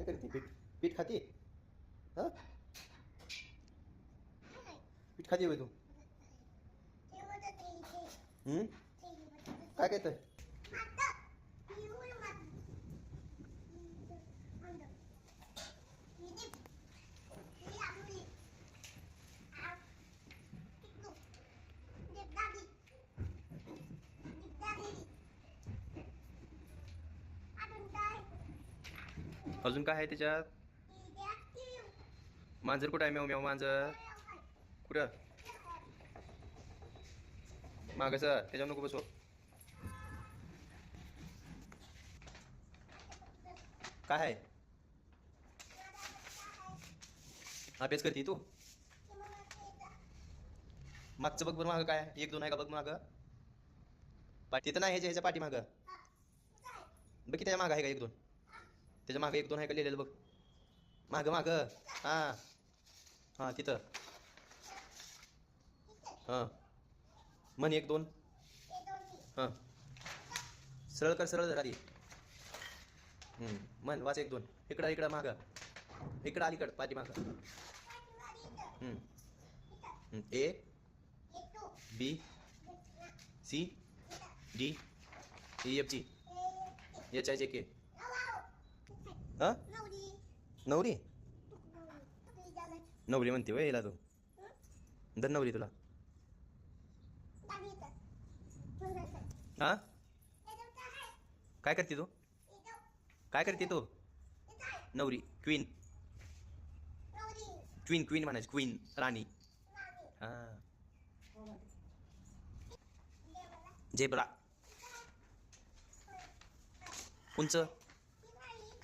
काय करते? पीठ पीठ खाते? हा? पीठ खाते तू? हम्म? काय करतोय अजून काय आहे त्याच्यात? मांजर कुठं आहे? मेव मेव मांजर. कुठं? माग सर त्याच्यावर नको बसू. काय आहे? अभ्यास करते तू? मागचं बघ बरं मागं काय एक दोन आहे का? बघ मागं. पाठी तर नाही ह्याच्या ह्याच्या पाठी मागं बघ की त्याच्या मागं आहे का एक दोन? त्याच्यामागे एक दोन आहे का लिहिलेलं बघ. मागं मागं. हां. हां तिथं. हां. म्हण एक दोन. हां. सरळ कर सरळ धर आधी म्हण वाच एक दोन. इकडं इकडं मागं. इकडं अलीकडं पाठी मागं. हम्म. A B C D E F G. H I J K. हां? नवरी. नवरी? म्हणते वय हिला तू? धर नवरी तुला. हां? काय करते तू? काय करते तू? नवरी. क्वीन. क्वीन क्वीन म्हणायची. क्वीन. राणी. हां. झेब्रा कोणचं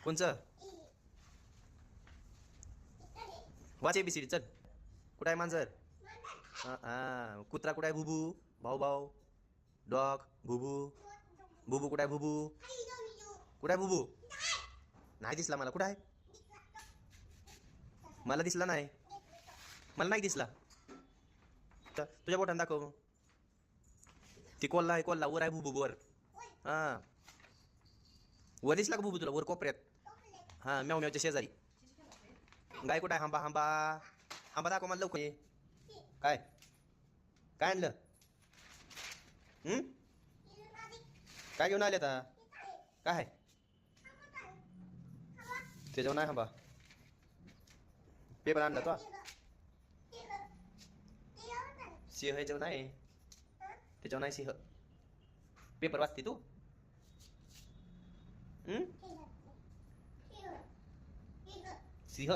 कोणचं? वाच बी चल. कुठं आहे मांजर? हां हां. कुत्रा कुठं आहे भुबू भाऊ भाऊ. डॉग भुबू भुबू कुठं आहे भुबू कुठं आहे भुबू नाही दिसला मला. कुठं आहे? मला दिसला नाही. मला नाही दिसला. तर तुझ्या बोटानं दाखव ती कोल्हा आहे कोल्हा. वर आहे भुबू वर. हां. वर दिसला का भुबू तुला? वर कोपऱ्यात. हां म्याव म्यावच्या शेजारी. गाय कुठं आहे? हांबा हांबा. हांबा दाखव मला लवकर. ये काय? काय आणलं? हं? काय घेऊन आले आता? काय? आहे त्याच्यावर नाही हांबा. पेपर आणला तो. सिंह ह्याच्यावर नाही त्याच्यावर नाही सिंह. पेपर वाचते तू. हं? सिंह